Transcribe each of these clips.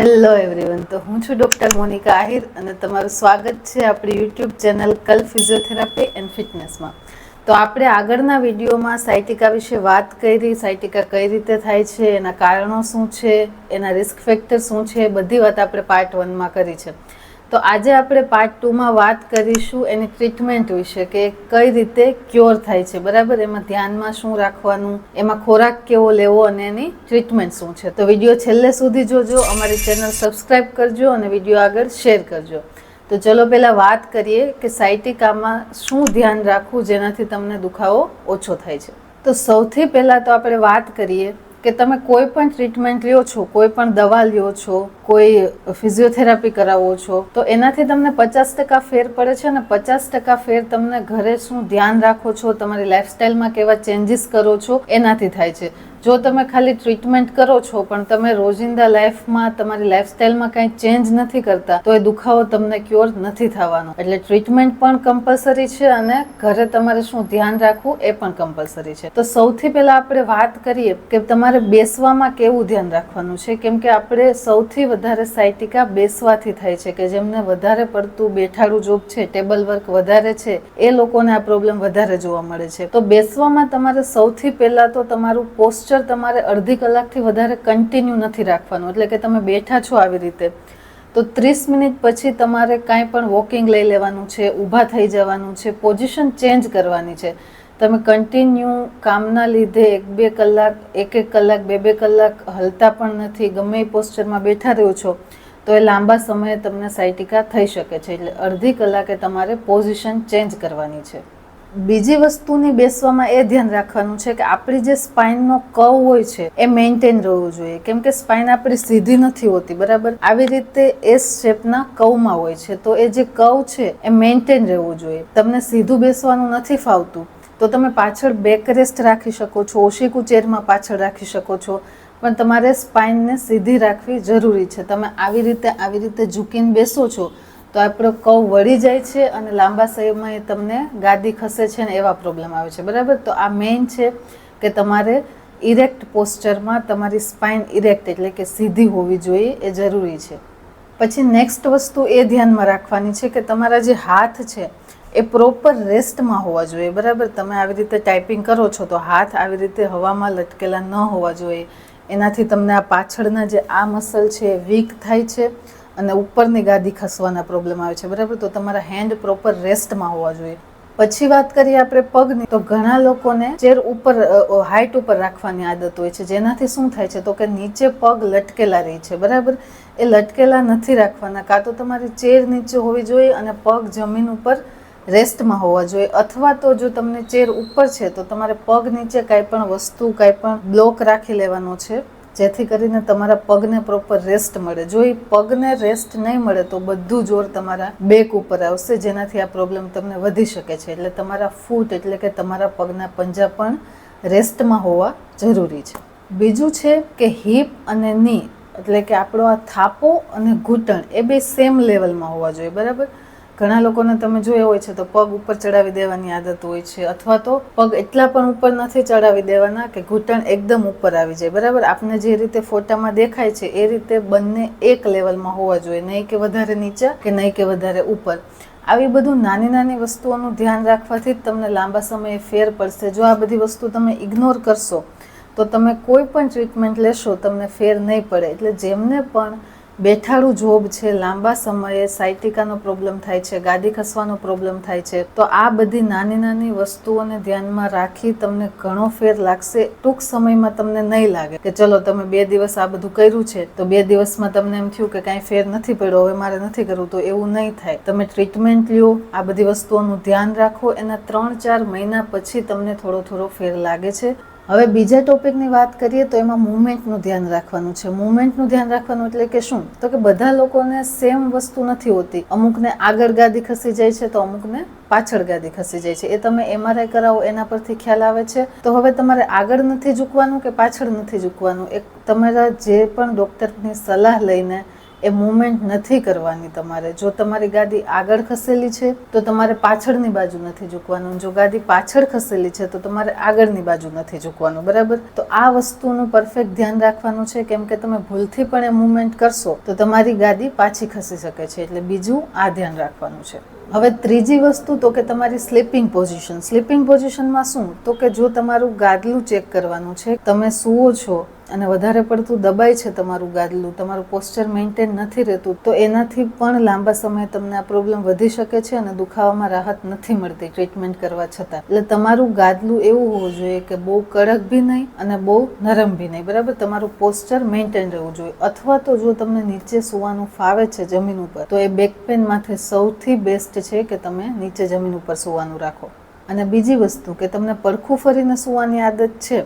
Hello everyone તો હું છું ડૉક્ટર મોનિકા આહિર અને તમારું સ્વાગત છે આપણી યુટ્યુબ ચેનલ કલ ફિઝિયોથેરાપી એન્ડ ફિટનેસમાં તો આપણે આગળના વિડીયોમાં સાયટિકા વિશે વાત કરી, સાયટિકા કઈ રીતે થાય છે, એના કારણો શું છે, એના રિસ્ક ફેક્ટર શું છે, બધી વાત આપણે પાર્ટ વનમાં કરી છે. તો આજે આપણે પાર્ટ ટુમાં વાત કરીશું એની ટ્રીટમેન્ટ વિશે કે કઈ રીતે ક્યોર થાય છે, બરાબર? એમાં ધ્યાનમાં શું રાખવાનું? એમાં ખોરાક કેવો લેવો અને એની ટ્રીટમેન્ટ શું છે? તો વીડિયો છેલ્લે સુધી જોજો, અમારી ચેનલ સબસ્ક્રાઇબ કરજો અને વીડિયો આગળ શેર કરજો. તો ચલો પહેલાં વાત કરીએ કે સાયટિકામાં શું ધ્યાન રાખવું જેનાથી તમને દુખાવો ઓછો થાય છે. તો સૌથી પહેલાં તો આપણે વાત કરીએ કે તમે કોઈ પણ ટ્રીટમેન્ટ લ્યો છો, કોઈ પણ દવા લ્યો છો, કોઈ ફિઝિયોથેરાપી કરાવો છો, તો એનાથી તમને પચાસ ટકા ફેર પડે છે અને પચાસ ટકા ફેર તમને ઘરે શું ધ્યાન રાખો છો, તમારી લાઈફસ્ટાઈલમાં કેવા ચેન્જીસ કરો છો, એનાથી થાય છે. જો તમે ખાલી ટ્રીટમેન્ટ કરો છો, પણ તમે રોજિંદા લાઈફમાં તમારી લાઈફસ્ટાઈલમાં કાંઈ ચેન્જ નથી કરતા, તો એ દુખાવો તમને ક્યોર નથી થવાનો. એટલે ટ્રીટમેન્ટ પણ કમ્પલસરી છે અને ઘરે તમારે શું ધ્યાન રાખવું એ પણ કમ્પલસરી છે. તો સૌથી પહેલાં આપણે વાત કરીએ કે તમારે બેસવામાં કેવું ધ્યાન રાખવાનું છે? કેમ કે આપણે સૌથી વધારે સાયટિકા બેસવાથી થાય છે, કે જેમને વધારે પડતું બેઠાડું જોબ છે ટેબલ વર્ક વધારે છે, એ લોકોને આ પ્રોબ્લેમ વધારે જોવા મળે છે. તો બેસવામાં તમારે સૌથી પહેલાં તો તમારું પોસ્ટ પોસ્ચર તમારે અડધી કલાકથી વધારે કન્ટિન્યુ નથી રાખવાનું. એટલે કે તમે બેઠા છો આવી રીતે. તો ત્રીસ મિનિટ પછી તમારે કાંઈ પણ વોકિંગ લઈ લેવાનું છે, ઊભા થઈ જવાનું છે પોઝિશન ચેન્જ કરવાની છે. તમે કન્ટિન્યુ કામના લીધે એક, બે કલાક, એક એક કલાક, બે બે કલાક હલતા પણ નથી, ગમે એ પોસ્ચરમાં બેઠા રહ્યો છો, તો એ લાંબા સમયે તમને સાયટિકા થઈ શકે છે. એટલે અડધી કલાકે તમારે પોઝિશન ચેન્જ કરવાની છે. બીજી વસ્તુની બેસવામાં એ ધ્યાન રાખવાનું છે કે આપણી જે સ્પાઇનનો કવ હોય છે, એ મેન્ટેન રહેવું જોઈએ. કેમ કે સ્પાઇન આપણી સીધી નથી હોતી, બરાબર? આવી રીતે એસ શેપના કવમાં હોય છે. તો એ જે કવ છે, એ મેન્ટેન રહેવું જોઈએ. તમને સીધું બેસવાનું નથી ફાવતું, તો તમે પાછળ બેક રેસ્ટ રાખી શકો છો, ઓશિકુ ચેરમાં પાછળ રાખી શકો છો. પણ તમારે સ્પાઇનને સીધી રાખવી જરૂરી છે. તમે આવી રીતે આવી રીતે ઝૂકીને બેસો છો તો આપણો કવ વળી જાય છે અને લાંબા સમયે તમને ગાદી ખસે છે ને એવા પ્રોબ્લેમ આવે છે. બરાબર? તો આ મેઇન છે કે તમારે ઇરેક્ટ પોસ્ચરમાં તમારી સ્પાઇન ઇરેક્ટ એટલે કે સીધી હોવી જોઈએ, એ જરૂરી છે. પછી નેક્સ્ટ વસ્તુ એ ધ્યાનમાં રાખવાની છે કે તમારા જે હાથ છે એ પ્રોપર રેસ્ટમાં હોવા જોઈએ. બરાબર? તમે આવી રીતે ટાઈપિંગ કરો છો તો હાથ આવી રીતે હવામાં લટકેલા ન હોવા જોઈએ. એનાથી તમને આ પાછળના જે આ મસલ છે એ વીક થાય છે. અને ઉપરની ગાદી ખસવાના પ્રોબ્લેમ આવે છે, બરાબર? તો તમારા હેન્ડ પ્રોપર રેસ્ટમાં હોવા જોઈએ. પછી વાત કરીએ આપણે પગની, તો ઘણા લોકોને ચેર ઉપર હાઈટ ઉપર રાખવાની આદત હોય છે. જેનાથી શું થાય છે? તો કે નીચે પગ લટકેલા રહે છે, બરાબર? એ લટકેલા નથી રાખવાના. કાં તો તમારી ચેર નીચે હોવી જોઈએ અને પગ જમીન ઉપર રેસ્ટમાં હોવા જોઈએ. અથવા તો જો તમને ચેર ઉપર છે, તો તમારે પગ નીચે કાંઈ પણ વસ્તુ, કાંઈ પણ બ્લોક રાખી લેવાનો છે. જેથી કરીને તમારા પગને પ્રોપર રેસ્ટ મળે. જો એ પગને રેસ્ટ નહીં મળે તો બધું જોર તમારા બેક ઉપર આવશે, જેનાથી આ પ્રોબ્લેમ તમને વધી શકે છે. એટલે તમારા ફૂટ એટલે કે તમારા પગના પંજા પણ રેસ્ટમાં હોવા જરૂરી છે. બીજું છે કે હિપ અને ની એટલે કે આપણો આ થાપો અને ઘૂંટણ, એ બે સેમ લેવલમાં હોવા જોઈએ. બરાબર? ઘણા લોકોને તમે જોયા હોય છે તો પગ ઉપર ચડાવી દેવાની આદત હોય છે અથવા તો પગ એટલા પણ ઉપર નથી ચડાવી દેવાના કે ઘૂંટણ એકદમ ઉપર આવી જાય. બરાબર? આપને જે રીતે ફોટામાં દેખાય છે એ રીતે બંને એક લેવલમાં હોવા જોઈએ. નહીં કે વધારે નીચે કે નહીં કે વધારે ઉપર. આવી બધું નાની નાની વસ્તુઓનું ધ્યાન રાખવાથી જ તમને લાંબા સમયે ફેર પડશે. જો આ બધી વસ્તુ તમે ઇગ્નોર કરશો, તો તમે કોઈ પણ ટ્રીટમેન્ટ લેશો, તમને ફેર નહીં પડે. એટલે જેમને પણ બેઠાડું જોબ છે, લાંબા સમયે સાયટિકાનો પ્રોબ્લેમ થાય છે, ગાદી ખસવાનો પ્રોબ્લેમ થાય છે. તો આ બધી નાની નાની વસ્તુઓને ધ્યાનમાં રાખી તમને ઘણો ફેર લાગશે. ટૂંક સમયમાં તમને નહીં લાગે કે ચલો તમે બે દિવસ આ બધું કર્યું છે, તો બે દિવસમાં તમને એમ થયું કે કાંઈ ફેર નથી પડ્યો, હવે મારે નથી કરવું, તો એવું નહીં થાય. તમે ટ્રીટમેન્ટ લ્યો, આ બધી વસ્તુઓનું ધ્યાન રાખો. એના ત્રણ ચાર મહિના પછી તમને થોડો થોડો ફેર લાગે છે. હવે બીજા ટોપિકની વાત કરીએ તો એમાં મુવમેન્ટનું ધ્યાન રાખવાનું છે. મુવમેન્ટનું ધ્યાન રાખવાનું એટલે કે શું? તો કે બધા લોકોને સેમ વસ્તુ નથી હોતી. અમુકને આગળ ગાદી ખસી જાય છે તો અમુકને પાછળ ગાદી ખસી જાય છે. એ તમે એમઆરઆઈ કરાવો, એના પરથી ખ્યાલ આવે છે. તો હવે તમારે આગળ નથી ઝૂકવાનું કે પાછળ નથી ઝૂકવાનું? એક તમારા જે પણ ડૉક્ટરની સલાહ લઈને એ મૂવમેન્ટ નથી કરવાની તમારે. જો તમારી ગાદી આગળ ખસેલી છે, તો તમારે પાછળની બાજુ નથી ઝૂકવાનું. જો ગાદી પાછળ ખસેલી છે, તો તમારે આગળની બાજુ નથી ઝૂકવાનું. બરાબર? તો આ વસ્તુનું પરફેક્ટ ધ્યાન રાખવાનું છે. કેમ કે તમે ભૂલથી પણ એ મૂવમેન્ટ કરશો, તો તમારી ગાદી પાછી ખસી શકે છે. એટલે બીજું આ ધ્યાન રાખવાનું છે. હવે ત્રીજી વસ્તુ તો કે તમારી સ્લીપિંગ પોઝિશન સ્લીપિંગ પોઝિશનમાં શું? તો કે જો તમારું ગાદલું ચેક કરવાનું છે, તમે સૂવો છો અને વધારે પડતું દબાય છે તમારું ગાદલું. તમારું પોસ્ચર મેન્ટેન નથી રહેતું. તો એનાથી પણ લાંબા સમય તમને આ પ્રોબ્લેમ વધી શકે છે અને દુખાવામાં રાહત નથી મળતી ટ્રીટમેન્ટ કરવા છતાં. એટલે તમારું ગાદલું એવું હોવું જોઈએ કે બહુ કડક બી નહીં અને બહુ નરમ બી નહીં. બરાબર? તમારું પોસ્ચર મેન્ટેન રહેવું જોઈએ. અથવા તો જો તમને નીચે સુવાનું ફાવે છે જમીન ઉપર, તો એ બેક પેન માથે સૌથી બેસ્ટ છે કે તમે નીચે જમીન ઉપર સુવાનું રાખો. અને બીજી વસ્તુ કે તમને પડખું ફરીને સુવાની આદત છે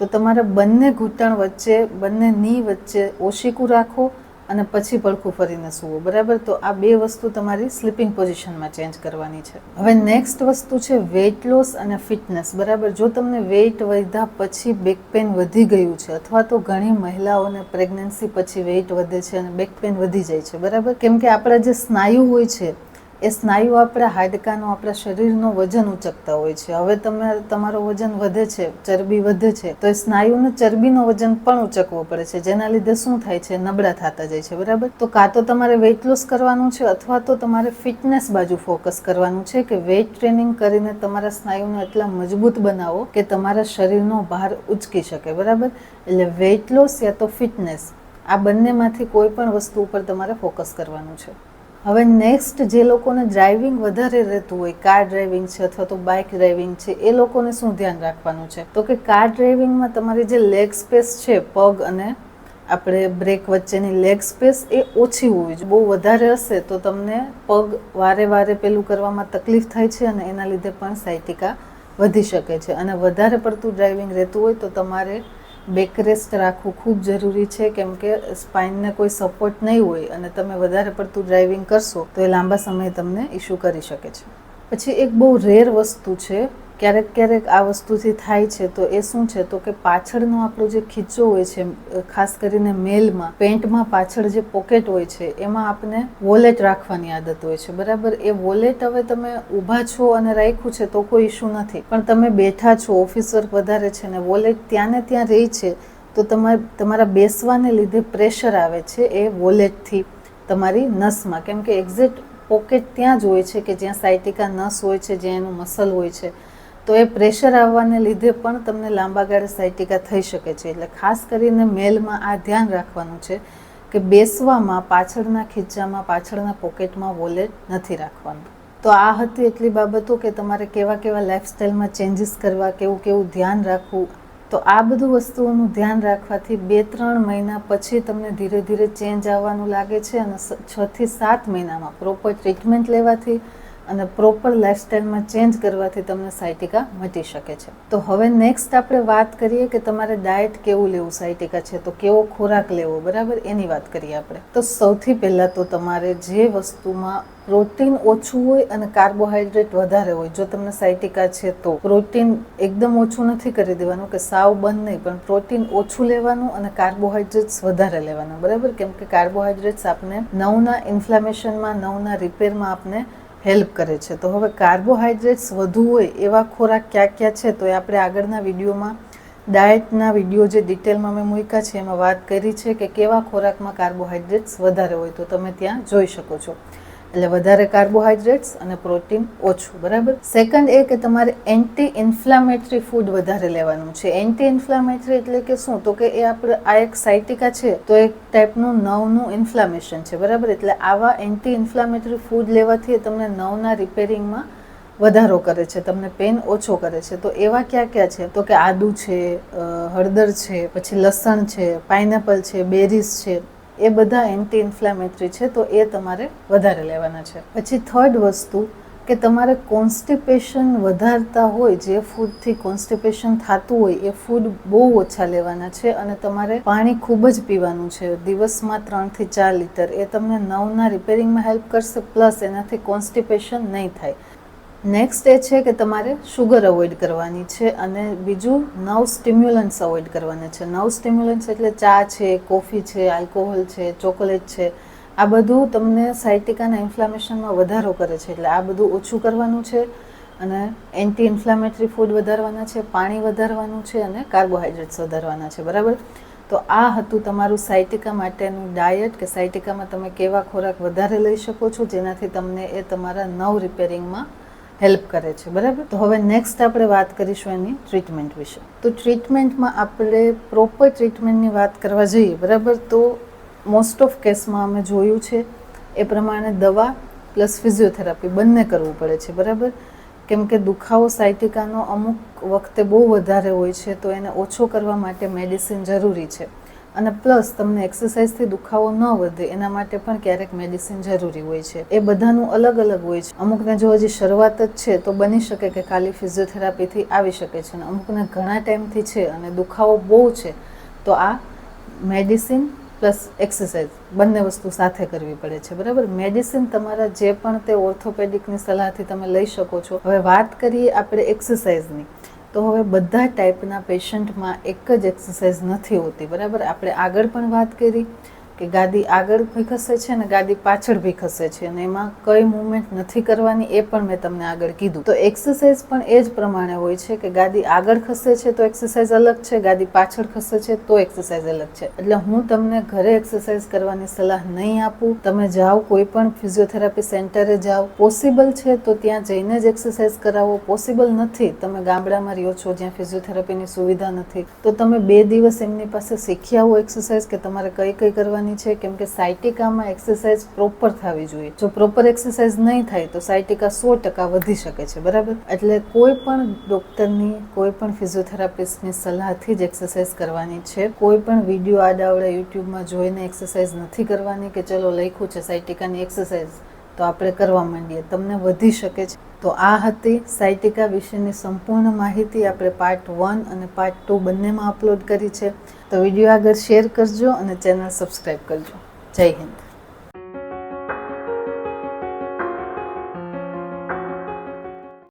તો તમારે બંને ઘૂંટણ વચ્ચે, બંને ની વચ્ચે ઓશીકું રાખો અને પછી પડખું ફરીને સૂવો, બરાબર? તો આ બે વસ્તુ તમારી સ્લીપિંગ પોઝિશનમાં ચેન્જ કરવાની છે. હવે નેક્સ્ટ વસ્તુ છે વેઇટ લોસ અને ફિટનેસ બરાબર? જો તમને વેઇટ વધ્યા પછી બેક પેન વધી ગયું છે અથવા તો ઘણી મહિલાઓને પ્રેગ્નન્સી પછી વેઇટ વધે છે અને બેક પેન વધી જાય છે, બરાબર? કેમ કે આપણા જે સ્નાયુ હોય છે એ સ્નાયુ આપણા હાડકાનો, આપણા શરીરનો વજન ઉચકતા હોય છે. હવે તમે, તમારો વજન વધે છે, ચરબી વધે છે, તો એ સ્નાયુને, ચરબીનો વજન પણ ઉચકવો પડે છે. જેના લીધે શું થાય છે? નબળા થતા જાય છે, બરાબર? તો કાં તો તમારે વેઇટ લોસ કરવાનું છે, અથવા તો તમારે ફિટનેસ બાજુ ફોકસ કરવાનું છે કે વેઇટ ટ્રેનિંગ કરીને તમારા સ્નાયુને એટલા મજબૂત બનાવો કે તમારા શરીરનો ભાર ઉચકી શકે, બરાબર? એટલે વેઇટ લોસ યા તો ફિટનેસ આ બંનેમાંથી કોઈ પણ વસ્તુ ઉપર તમારે ફોકસ કરવાનું છે. હવે નેક્સ્ટ જે લોકોને ડ્રાઇવિંગ વધારે રહેતું હોય કાર ડ્રાઇવિંગ છે અથવા તો બાઇક ડ્રાઇવિંગ છે, એ લોકોને શું ધ્યાન રાખવાનું છે? તો કે કાર ડ્રાઇવિંગમાં તમારી જે લેગ સ્પેસ છે, પગ અને આપણે બ્રેક વચ્ચેની લેગ સ્પેસ એ ઓછી હોવી જોઈએ. બહુ વધારે હશે તો તમને પગ વારે વારે પેલું કરવામાં તકલીફ થાય છે અને એના લીધે પણ સાયટિકા વધી શકે છે. અને વધારે પડતું ડ્રાઇવિંગ રહેતું હોય તો તમારે બેકરેસ્ટ રાખવું ખૂબ જરૂરી છે, કેમ કે સ્પાઇનને કોઈ સપોર્ટ નહીં હોય અને તમે વધારે પડતું ડ્રાઇવિંગ કરશો તો એ લાંબા સમયે તમને ઇશ્યુ કરી શકે છે. પછી એક બહુ રેર વસ્તુ છે ક્યારેક ક્યારેક આ વસ્તુથી થાય છે, તો એ શું છે? તો કે પાછળનો આપણો જે ખીચો હોય છે, ખાસ કરીને મેલમાં, પેન્ટમાં પાછળ જે પોકેટ હોય છે, એમાં આપણે વોલેટ રાખવાની આદત હોય છે. બરાબર? એ વોલેટ હવે તમે ઊભા છો અને રાખ્યું છે, તો કોઈ ઇશ્યુ નથી. પણ તમે બેઠા છો ઓફિસ વર્ક વધારે છે ને વોલેટ ત્યાં ને ત્યાં રહી છે, તો તમારે તમારા બેસવાને લીધે પ્રેશર આવે છે એ વોલેટથી તમારી નસમાં. કેમ કે એક્ઝેક્ટ પોકેટ ત્યાં જ હોય છે કે જ્યાં સાયટિકા નસ હોય છે, જ્યાં એનું મસલ હોય છે. તો એ પ્રેશર આવવાને લીધે પણ તમને લાંબા ગાળે સાયટિકા થઈ શકે છે. એટલે ખાસ કરીને મેલમાં આ ધ્યાન રાખવાનું છે કે બેસવામાં, પાછળના ખીચામાં પાછળના પોકેટમાં વોલેટ નથી રાખવાનું. તો આ હતી એટલી બાબતો કે તમારે કેવા કેવા લાઈફસ્ટાઈલમાં ચેન્જીસ કરવા, કેવું કેવું ધ્યાન રાખવું. તો આ બધું વસ્તુઓનું ધ્યાન રાખવાથી બે ત્રણ મહિના પછી તમને ધીરે ધીરે ચેન્જ આવવાનું લાગે છે અને છથી સાત મહિનામાં પ્રોપર ટ્રીટમેન્ટ લેવાથી અને પ્રોપર લાઇફસ્ટાઈલમાં ચેન્જ કરવાથી તમને સાયટિકા મટી શકે છે. તો હવે નેક્સ્ટ આપણે વાત કરીએ કે તમારે ડાયટ કેવું લેવું સાયટિકા છે તો કેવો ખોરાક લેવો, બરાબર? એની વાત કરીએ આપણે. તો સૌથી પહેલાં તો તમારે જે વસ્તુમાં પ્રોટીન ઓછું હોય અને કાર્બોહાઈડ્રેટ વધારે હોય, જો તમને સાયટિકા છે તો પ્રોટીન એકદમ ઓછું નથી કરી દેવાનું કે સાવ બંધ નહીં, પણ પ્રોટીન ઓછું લેવાનું અને કાર્બોહાઈડ્રેટ્સ વધારે લેવાના, બરાબર? કેમ કે કાર્બોહાઈડ્રેટ્સ આપને નવના ઇન્ફ્લામેશનમાં નવના રિપેરમાં આપને હેલ્પ કરે છે. તો હવે કાર્બોહાઈડ્રેટ્સ વધુ હોય એવા ખોરાક ક્યાં ક્યાં છે? તો એ આપણે આગળના વિડીયોમાં ડાયટના વીડિયો જે ડિટેલમાં મેં મૂક્યા છે, એમાં વાત કરી છે કે કેવા ખોરાકમાં કાર્બોહાઈડ્રેટ્સ વધારે હોય. તો તમે ત્યાં જોઈ શકો છો. એટલે વધારે કાર્બોહાઈડ્રેટ્સ અને પ્રોટીન ઓછું, બરાબર? સેકન્ડ એ કે તમારે એન્ટી ઇન્ફ્લામેટરી ફૂડ વધારે લેવાનું છે. એન્ટી ઇન્ફ્લામેટરી એટલે કે શું? તો કે એ આપણે આ એક સાયટિકા છે, તો એક ટાઈપનું નવનું ઇન્ફ્લામેશન છે, બરાબર? એટલે આવા એન્ટી ઇન્ફ્લામેટરી ફૂડ લેવાથી તમને નવના રિપેરિંગમાં વધારો કરે છે, તમને પેન ઓછો કરે છે. તો એવા ક્યાં ક્યાં છે? તો કે આદુ છે હળદર છે, પછી લસણ છે પાઇનેપલ છે બેરીઝ છે. એ બધા એન્ટી ઇન્ફ્લેમેટરી છે, તો એ તમારે વધારે લેવાના છે. પછી થર્ડ વસ્તુ કે તમારે કોન્સ્ટિપેશન વધારતા હોય, જે ફૂડથી કોન્સ્ટિપેશન થતું હોય, એ ફૂડ બહુ ઓછા લેવાના છે અને તમારે પાણી ખૂબ જ પીવાનું છે. દિવસમાં ત્રણથી ચાર લીટર. એ તમને નવના રિપેરિંગમાં હેલ્પ કરશે પ્લસ એનાથી કોન્સ્ટિપેશન નહીં થાય. નેક્સ્ટ એ છે કે તમારે શુગર અવોઇડ કરવાની છે અને બીજું નવ સ્ટિમ્યુલન્ટ્સ અવોઇડ કરવાના છે. નવ સ્ટિમ્યુલન્ટ્સ એટલે ચા છે, કોફી છે આલ્કોહોલ છે ચોકલેટ છે. આ બધું તમને સાયટિકાના ઇન્ફ્લામેશનમાં વધારો કરે છે. એટલે આ બધું ઓછું કરવાનું છે અને એન્ટી ઇન્ફ્લામેટરી ફૂડ વધારવાના છે, પાણી વધારવાનું છે અને કાર્બોહાઈડ્રેટ્સ વધારવાના છે. બરાબર? તો આ હતું તમારું સાયટિકા માટેનું ડાયટ કે સાયટિકામાં તમે કેવા ખોરાક વધારે લઈ શકો છો જેનાથી તમને એ તમારા નવ રિપેરિંગમાં હેલ્પ કરે છે, બરાબર? તો હવે નેક્સ્ટ આપણે વાત કરીશું એની ટ્રીટમેન્ટ વિશે. તો ટ્રીટમેન્ટમાં આપણે પ્રોપર ટ્રીટમેન્ટની વાત કરવા જઈએ, બરાબર? તો મોસ્ટ ઓફ કેસમાં અમે જોયું છે, એ પ્રમાણે દવા પ્લસ ફિઝિયોથેરાપી બંને કરવું પડે છે, બરાબર? કેમ કે દુખાવો સાયટિકાનો અમુક વખતે બહુ વધારે હોય છે, તો એને ઓછો કરવા માટે મેડિસિન જરૂરી છે. અને પ્લસ તમને એક્સરસાઇઝથી દુખાવો ન વધે, એના માટે પણ ક્યારેક મેડિસિન જરૂરી હોય છે. એ બધાનું અલગ અલગ હોય છે. અમુકને જો હજી શરૂઆત જ છે, તો બની શકે કે ખાલી ફિઝિયોથેરાપીથી આવી શકે છે અને અમુકને ઘણા ટાઈમથી છે અને દુખાવો બહુ છે, તો આ મેડિસિન પ્લસ એક્સરસાઇઝ બંને વસ્તુ સાથે કરવી પડે છે. બરાબર? મેડિસિન તમારા જે પણ તે ઓર્થોપેડિકની સલાહથી તમે લઈ શકો છો. હવે વાત કરીએ આપણે એક્સરસાઇઝની તો હવે બધા ટાઈપના પેશન્ટમાં એક જ એક્સરસાઇઝ નથી હોતી, બરાબર? આપણે આગળ પણ વાત કરી. કે ગાદી આગળ ભી ખસે છે અને ગાદી પાછળ ભી ખસે છે અને એમાં કઈ મુવમેન્ટ નથી કરવાની એ પણ મેં તમને આગળ કીધું. તો એક્સરસાઇઝ પણ એ જ પ્રમાણે હોય છે કે ગાદી આગળ ખસે છે તો એક્સરસાઇઝ અલગ છે, ગાદી પાછળ ખસે છે તો એક્સરસાઇઝ અલગ છે. એટલે હું તમને ઘરે એક્સરસાઇઝ કરવાની સલાહ નહીં આપું. તમે જાઓ કોઈ પણ ફિઝિયોથેરાપી સેન્ટરે જાઓ. પોસિબલ છે તો ત્યાં જઈને જ એક્સરસાઇઝ કરાવો. પોસિબલ નથી. તમે ગામડામાં રહ્યો છો જ્યાં ફિઝિયોથેરાપીની સુવિધા નથી. તો તમે બે દિવસ એમની પાસે શીખી આવો એક્સરસાઇઝ કે તમારે કઈ કઈ કરવાની છે, કેમ કે સાયટિકામાં એક્સરસાઇઝ પ્રોપર થવી જોઈએ. જો પ્રોપર એક્સરસાઇઝ નહીં થાય, તો સાયટિકા સો ટકા વધી શકે છે, બરાબર? એટલે કોઈ પણ ડૉક્ટરની કોઈ પણ ફિઝિયોથેરાપિસ્ટની સલાહથી જ એક્સરસાઇઝ કરવાની છે. કોઈ પણ વીડિયો આડાવડે યુટ્યુબમાં જોઈને એક્સરસાઇઝ નથી કરવાની કે ચલો લખ્યું છે સાયટિકાની એક્સરસાઇઝ તો આપણે કરવા માંડીએ. તમને વધી શકે છે. તો આ હતી સાયટિકા વિશેની સંપૂર્ણ માહિતી. આપણે પાર્ટ વન અને પાર્ટ ટુ બંનેમાં અપલોડ કરી છે. તો વીડિયો આગળ શેર કરજો અને ચેનલ સબસ્ક્રાઈબ કરજો. જય હિન્દ.